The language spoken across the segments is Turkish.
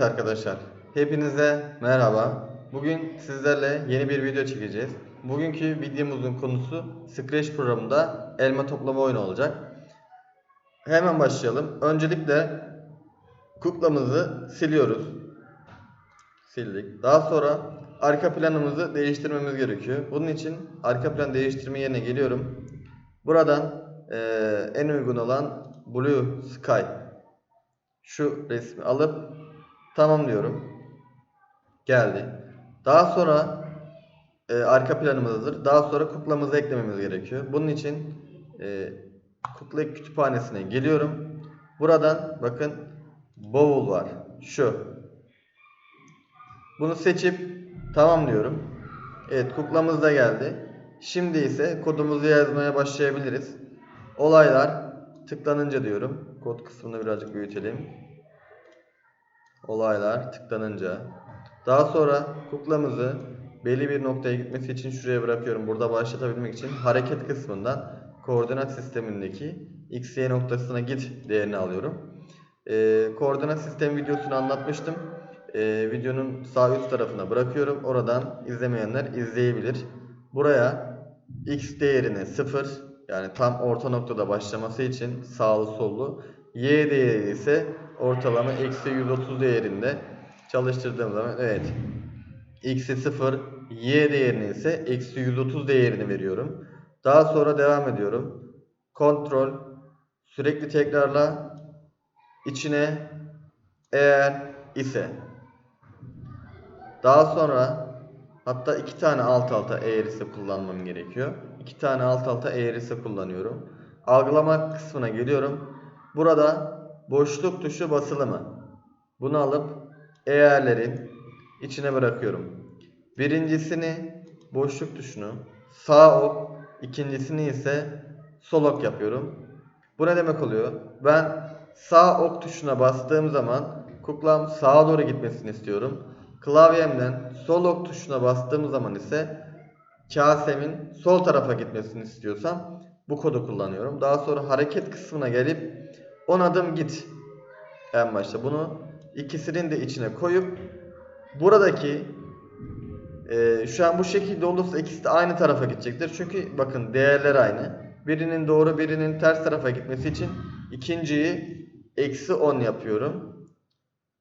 Evet arkadaşlar, hepinize merhaba. Bugün sizlerle yeni bir video çekeceğiz. Bugünkü videomuzun konusu Scratch programında elma toplama oyunu olacak. Hemen başlayalım. Öncelikle kuklamızı siliyoruz. Sildik. Daha sonra arka planımızı değiştirmemiz gerekiyor. Bunun için arka plan değiştirme yerine geliyorum. Buradan eee, en uygun olan Blue Sky şu resmi alıp tamam diyorum. Geldi. Daha sonra e, arka planımız hazır. Daha sonra kuklamızı eklememiz gerekiyor. Bunun için e, kukla kütüphanesine geliyorum. Buradan bakın bavul var. Şu. Bunu seçip tamam diyorum. Evet kuklamız da geldi. Şimdi ise kodumuzu yazmaya başlayabiliriz. Olaylar tıklanınca diyorum. Kod kısmını birazcık büyütelim. Olaylar tıklanınca. Daha sonra kuklamızı belli bir noktaya gitmesi için şuraya bırakıyorum. Burada başlatabilmek için hareket kısmından koordinat sistemindeki x, y noktasına git değerini alıyorum. Ee, koordinat sistemi videosunu anlatmıştım. Ee, videonun sağ üst tarafına bırakıyorum. Oradan izlemeyenler izleyebilir. Buraya x değerini 0 yani tam orta noktada başlaması için sağlı sollu. Y değeri ise ortalama eksi 130 değerinde çalıştırdığım zaman evet x'i 0 y değerini ise eksi 130 değerini veriyorum. Daha sonra devam ediyorum. Kontrol sürekli tekrarla içine eğer ise daha sonra hatta iki tane alt alta eğer ise kullanmam gerekiyor. İki tane alt alta eğer ise kullanıyorum. Algılama kısmına geliyorum. Burada boşluk tuşu basılı mı? Bunu alıp eğerlerin içine bırakıyorum. Birincisini boşluk tuşunu sağ ok, ikincisini ise sol ok yapıyorum. Bu ne demek oluyor? Ben sağ ok tuşuna bastığım zaman kuklam sağa doğru gitmesini istiyorum. Klavyemden sol ok tuşuna bastığım zaman ise kasemin sol tarafa gitmesini istiyorsam bu kodu kullanıyorum. Daha sonra hareket kısmına gelip 10 adım git en başta. Bunu ikisinin de içine koyup buradaki e, şu an bu şekilde olursa ikisi de aynı tarafa gidecektir. Çünkü bakın değerler aynı. Birinin doğru birinin ters tarafa gitmesi için ikinciyi eksi 10 yapıyorum.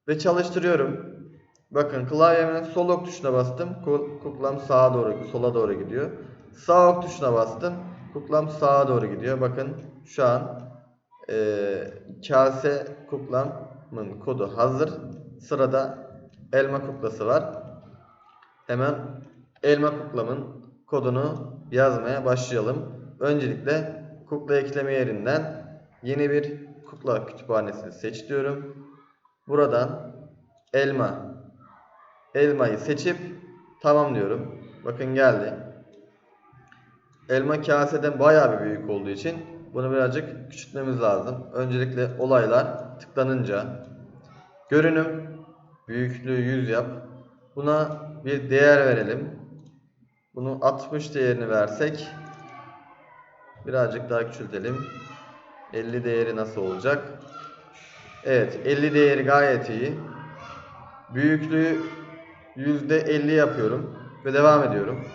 Ve çalıştırıyorum. Bakın klavyemin sol ok tuşuna bastım. Ku- Kuklam sağa doğru, sola doğru gidiyor. Sağ ok tuşuna bastım. Kuklam sağa doğru gidiyor. Bakın şu an eee, kase kuklamın kodu hazır. Sırada elma kuklası var. Hemen elma kuklamın kodunu yazmaya başlayalım. Öncelikle kukla ekleme yerinden yeni bir kukla kütüphanesini seç diyorum. Buradan elma elmayı seçip tamam diyorum. Bakın geldi. Elma kaseden bayağı bir büyük olduğu için bunu birazcık küçültmemiz lazım. Öncelikle olaylar tıklanınca görünüm büyüklüğü 100 yap. Buna bir değer verelim. Bunu 60 değerini versek birazcık daha küçültelim. 50 değeri nasıl olacak? Evet 50 değeri gayet iyi. Büyüklüğü %50 yapıyorum ve devam ediyorum.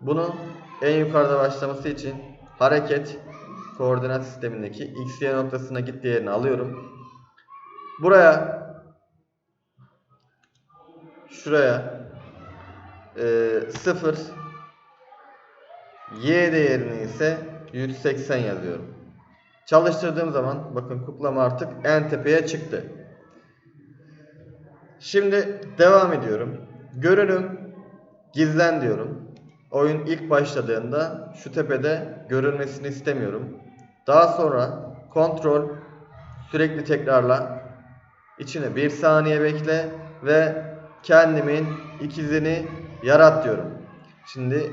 Bunun en yukarıda başlaması için hareket koordinat sistemindeki x y noktasına git değerini alıyorum. Buraya şuraya e, 0 y değerini ise 180 yazıyorum. Çalıştırdığım zaman bakın kuklam artık en tepeye çıktı. Şimdi devam ediyorum. Görünüm gizlen diyorum. Oyun ilk başladığında şu tepede görünmesini istemiyorum. Daha sonra kontrol sürekli tekrarla içine bir saniye bekle ve kendimin ikizini yarat diyorum. Şimdi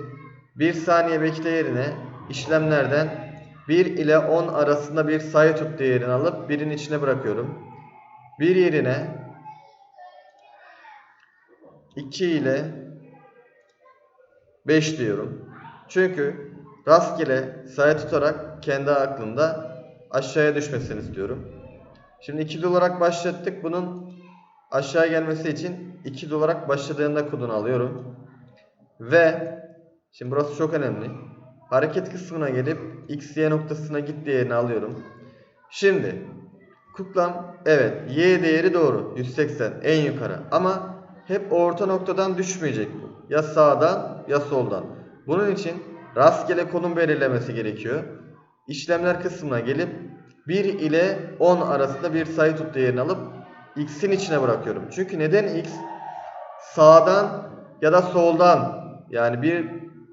bir saniye bekle yerine işlemlerden 1 ile 10 arasında bir sayı tut değerini alıp birin içine bırakıyorum. Bir yerine 2 ile 5 diyorum. Çünkü rastgele sayı tutarak kendi aklımda aşağıya düşmesini istiyorum. Şimdi ikili olarak başlattık. Bunun aşağı gelmesi için ikiz olarak başladığında kodunu alıyorum. Ve şimdi burası çok önemli. Hareket kısmına gelip x, y noktasına git değerini alıyorum. Şimdi kuklam evet y değeri doğru 180 en yukarı ama hep orta noktadan düşmeyecek bu. Ya sağdan ya soldan. Bunun için rastgele konum belirlemesi gerekiyor. İşlemler kısmına gelip 1 ile 10 arasında bir sayı tut değerini alıp x'in içine bırakıyorum. Çünkü neden x? Sağdan ya da soldan yani bir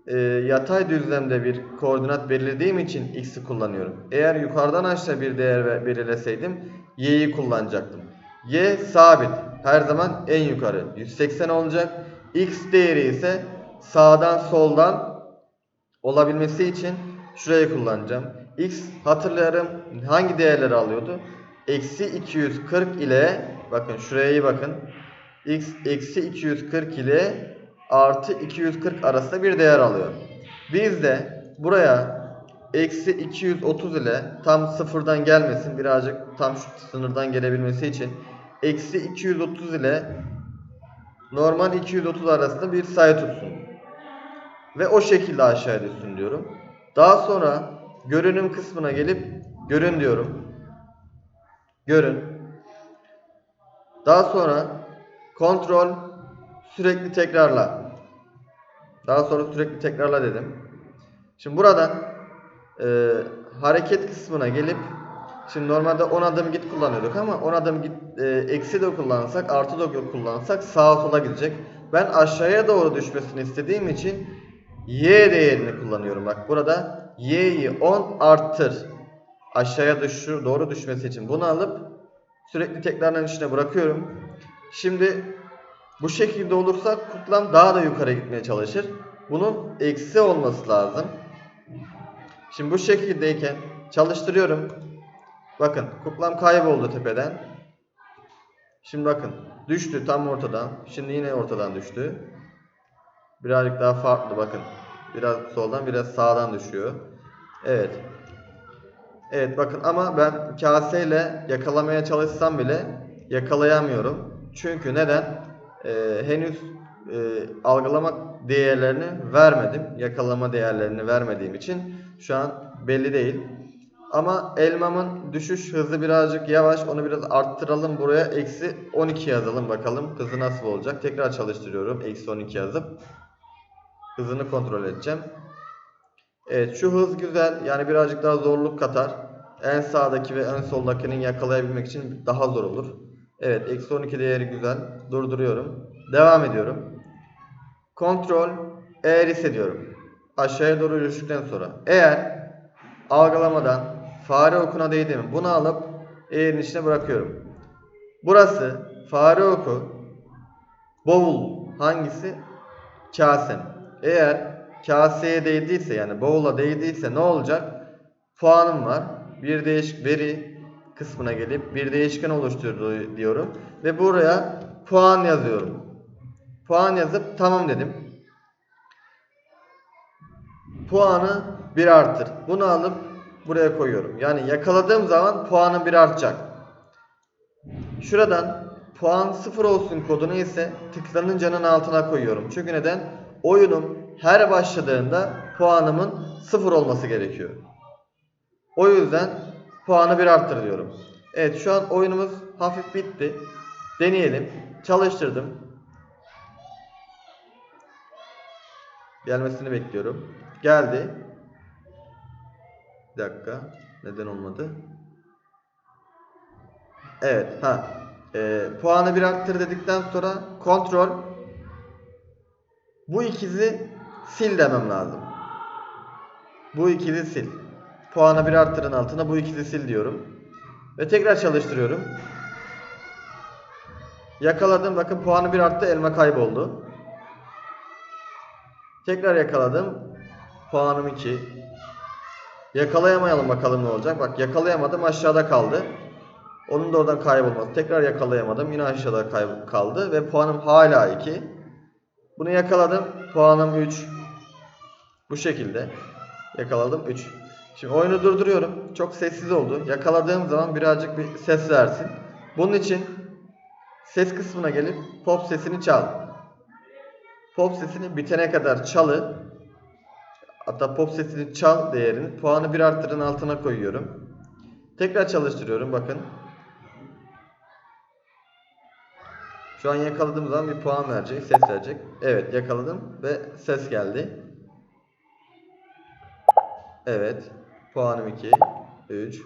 e, yatay düzlemde bir koordinat belirlediğim için x'i kullanıyorum. Eğer yukarıdan aşağı bir değer belirleseydim y'yi kullanacaktım. y sabit. Her zaman en yukarı 180 olacak. X değeri ise sağdan soldan olabilmesi için şurayı kullanacağım. x hatırlarım hangi değerleri alıyordu? Eksi 240 ile bakın şuraya iyi bakın. x eksi 240 ile artı 240 arasında bir değer alıyor. Biz de buraya eksi 230 ile tam sıfırdan gelmesin birazcık tam şu sınırdan gelebilmesi için eksi 230 ile normal 230 arasında bir sayı tutsun. Ve o şekilde aşağıya düşsün diyorum. Daha sonra görünüm kısmına gelip görün diyorum. Görün. Daha sonra kontrol sürekli tekrarla. Daha sonra sürekli tekrarla dedim. Şimdi buradan e, hareket kısmına gelip şimdi normalde 10 adım git kullanıyorduk ama 10 adım git e, eksi de kullansak artı da kullansak sağa sola gidecek. Ben aşağıya doğru düşmesini istediğim için y değerini kullanıyorum. Bak burada y'yi 10 arttır. Aşağıya düşür, doğru düşmesi için bunu alıp sürekli tekrarların içine bırakıyorum. Şimdi bu şekilde olursa kuklam daha da yukarı gitmeye çalışır. Bunun eksi olması lazım. Şimdi bu şekildeyken çalıştırıyorum. Bakın kuklam kayboldu tepeden. Şimdi bakın düştü tam ortadan. Şimdi yine ortadan düştü. Birazcık daha farklı bakın. Biraz soldan biraz sağdan düşüyor. Evet. Evet bakın ama ben kaseyle yakalamaya çalışsam bile yakalayamıyorum. Çünkü neden? Ee, henüz e, algılama değerlerini vermedim. Yakalama değerlerini vermediğim için şu an belli değil. Ama elmamın düşüş hızı birazcık yavaş. Onu biraz arttıralım. Buraya eksi 12 yazalım bakalım. Hızı nasıl olacak? Tekrar çalıştırıyorum. Eksi 12 yazıp. Hızını kontrol edeceğim. Evet şu hız güzel. Yani birazcık daha zorluk katar. En sağdaki ve en soldakinin yakalayabilmek için daha zor olur. Evet eksi 12 değeri güzel. Durduruyorum. Devam ediyorum. Kontrol eğer hissediyorum. Aşağıya doğru yürüdükten sonra. Eğer algılamadan fare okuna değdi mi? Bunu alıp eğerin içine bırakıyorum. Burası fare oku bavul hangisi? Kasem. Eğer kaseye değdiyse yani bavula değdiyse ne olacak? Puanım var. Bir değişik veri kısmına gelip bir değişken oluşturdu diyorum ve buraya puan yazıyorum. Puan yazıp tamam dedim. Puanı bir artır. Bunu alıp buraya koyuyorum. Yani yakaladığım zaman puanı bir artacak. Şuradan puan 0 olsun kodunu ise tıklanınca'nın altına koyuyorum. Çünkü neden? Oyunum her başladığında puanımın 0 olması gerekiyor. O yüzden puanı bir arttır diyorum. Evet şu an oyunumuz hafif bitti. Deneyelim. Çalıştırdım. Gelmesini bekliyorum. Geldi. Bir dakika. Neden olmadı? Evet. Ha. Ee, puanı bir arttır dedikten sonra kontrol bu ikizi sil demem lazım. Bu ikizi sil. Puanı bir arttırın altına bu ikizi sil diyorum. Ve tekrar çalıştırıyorum. Yakaladım. Bakın puanı bir arttı. Elma kayboldu. Tekrar yakaladım. Puanım 2. Yakalayamayalım bakalım ne olacak. Bak yakalayamadım aşağıda kaldı. Onun da oradan kaybolması. Tekrar yakalayamadım. Yine aşağıda kaldı. Ve puanım hala 2. Bunu yakaladım. Puanım 3. Bu şekilde. Yakaladım 3. Şimdi oyunu durduruyorum. Çok sessiz oldu. Yakaladığım zaman birazcık bir ses versin. Bunun için Ses kısmına gelip pop sesini çal. Pop sesini bitene kadar çalı. Hatta pop sesini çal değerini puanı bir arttırın altına koyuyorum. Tekrar çalıştırıyorum bakın. Şu an yakaladığım zaman bir puan verecek, ses verecek. Evet yakaladım ve ses geldi. Evet. Puanım 2, 3.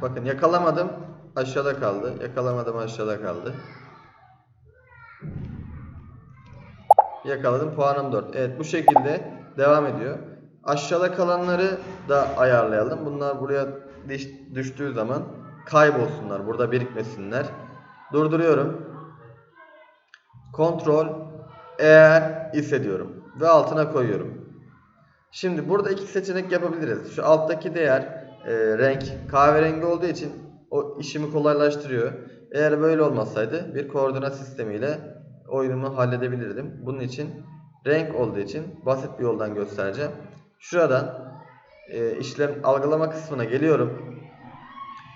Bakın yakalamadım. Aşağıda kaldı. Yakalamadım aşağıda kaldı. Yakaladım. Puanım 4. Evet bu şekilde devam ediyor. Aşağıda kalanları da ayarlayalım. Bunlar buraya düştüğü zaman kaybolsunlar. Burada birikmesinler. Durduruyorum. Kontrol eğer ise diyorum. Ve altına koyuyorum. Şimdi burada iki seçenek yapabiliriz. Şu alttaki değer e, renk kahverengi olduğu için o işimi kolaylaştırıyor. Eğer böyle olmasaydı bir koordinat sistemiyle oyunumu halledebilirdim. Bunun için renk olduğu için basit bir yoldan göstereceğim. Şuradan e, işlem algılama kısmına geliyorum.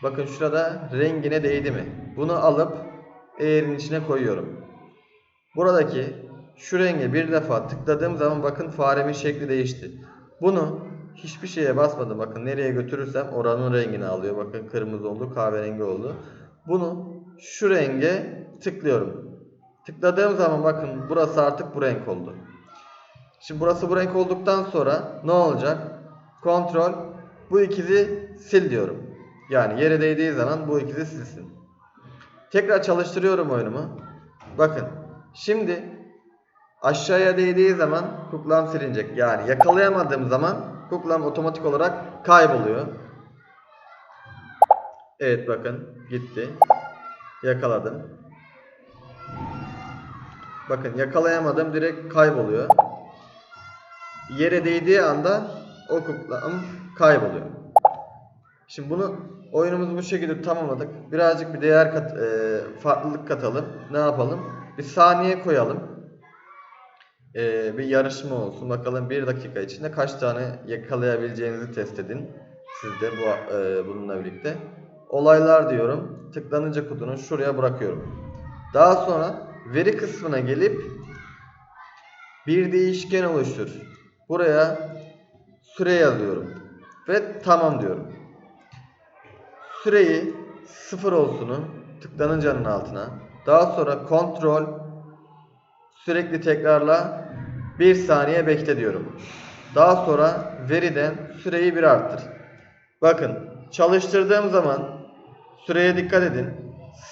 Bakın şurada rengine değdi mi? Bunu alıp eğerin içine koyuyorum. Buradaki şu renge bir defa tıkladığım zaman bakın faremin şekli değişti. Bunu hiçbir şeye basmadım. Bakın nereye götürürsem oranın rengini alıyor. Bakın kırmızı oldu, kahverengi oldu. Bunu şu renge tıklıyorum. Tıkladığım zaman bakın burası artık bu renk oldu. Şimdi burası bu renk olduktan sonra ne olacak? Kontrol bu ikizi sil diyorum. Yani yere değdiği zaman bu ikizi silsin. Tekrar çalıştırıyorum oyunumu. Bakın şimdi aşağıya değdiği zaman kuklam silinecek. Yani yakalayamadığım zaman kuklam otomatik olarak kayboluyor. Evet bakın gitti. Yakaladım. Bakın yakalayamadım direkt kayboluyor. Yere değdiği anda o kuklam kayboluyor. Şimdi bunu oyunumuzu bu şekilde tamamladık. Birazcık bir değer kat, e, farklılık katalım. Ne yapalım? Bir saniye koyalım. E, bir yarışma olsun. Bakalım bir dakika içinde kaç tane yakalayabileceğinizi test edin. Siz de bu e, bununla birlikte. Olaylar diyorum. Tıklanınca kutunu şuraya bırakıyorum. Daha sonra veri kısmına gelip bir değişken oluştur. Buraya süre yazıyorum. Ve tamam diyorum. Süreyi sıfır olsunu tıklanıncanın altına. Daha sonra kontrol sürekli tekrarla bir saniye bekle diyorum. Daha sonra veriden süreyi bir arttır. Bakın çalıştırdığım zaman süreye dikkat edin.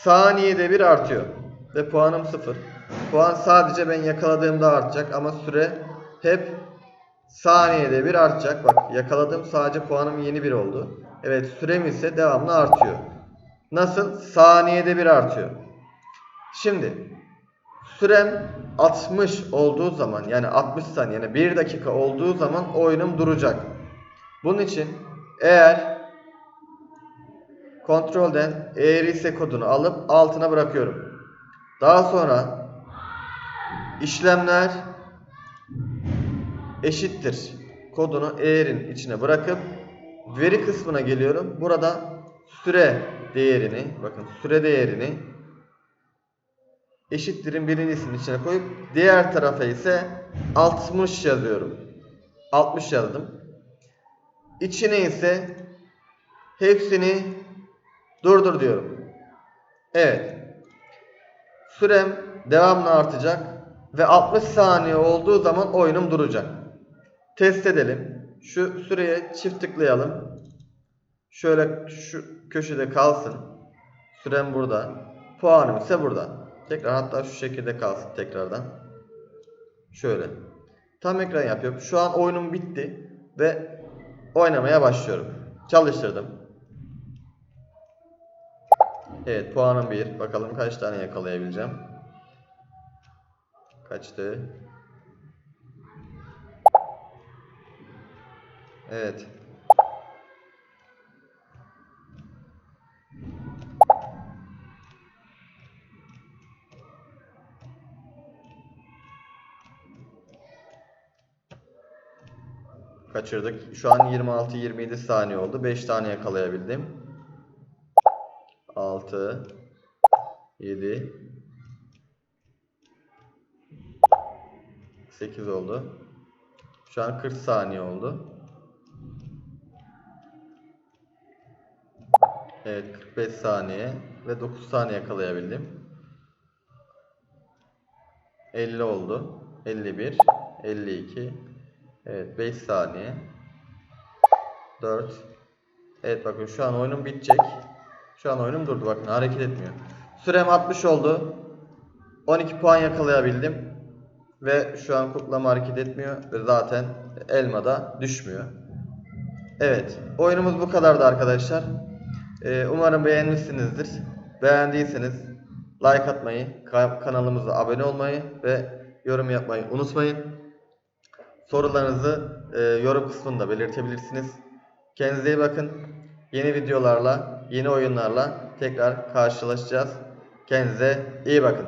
Saniyede bir artıyor. Ve puanım sıfır. Puan sadece ben yakaladığımda artacak ama süre hep saniyede bir artacak. Bak yakaladım sadece puanım yeni bir oldu. Evet sürem ise devamlı artıyor. Nasıl? Saniyede bir artıyor. Şimdi sürem 60 olduğu zaman yani 60 saniye yani 1 dakika olduğu zaman oyunum duracak. Bunun için eğer kontrolden eğer ise kodunu alıp altına bırakıyorum. Daha sonra işlemler eşittir kodunu eğerin içine bırakıp veri kısmına geliyorum. Burada süre değerini bakın süre değerini eşittirin birincisinin içine koyup diğer tarafa ise 60 yazıyorum. 60 yazdım. İçine ise hepsini durdur diyorum. Evet. Sürem devamlı artacak ve 60 saniye olduğu zaman oyunum duracak. Test edelim. Şu süreye çift tıklayalım. Şöyle şu köşede kalsın. Sürem burada. Puanım ise burada. Tekrar hatta şu şekilde kalsın tekrardan. Şöyle. Tam ekran yapıyorum. Şu an oyunum bitti ve oynamaya başlıyorum. Çalıştırdım. Evet puanım 1. Bakalım kaç tane yakalayabileceğim. Kaçtı? Evet. Kaçırdık. Şu an 26-27 saniye oldu. 5 tane yakalayabildim. 6 7 8 oldu. Şu an 40 saniye oldu. Evet 45 saniye ve 9 saniye yakalayabildim. 50 oldu. 51 52 Evet 5 saniye 4 Evet bakın şu an oyunum bitecek. Şu an oyunum durdu bakın hareket etmiyor. Sürem 60 oldu. 12 puan yakalayabildim. Ve şu an kutlama hareket etmiyor ve zaten elma da düşmüyor. Evet, oyunumuz bu kadardı arkadaşlar. Ee, umarım beğenmişsinizdir. Beğendiyseniz like atmayı, ka- kanalımıza abone olmayı ve yorum yapmayı unutmayın. Sorularınızı e, yorum kısmında belirtebilirsiniz. Kendinize iyi bakın. Yeni videolarla, yeni oyunlarla tekrar karşılaşacağız. Kendinize iyi bakın.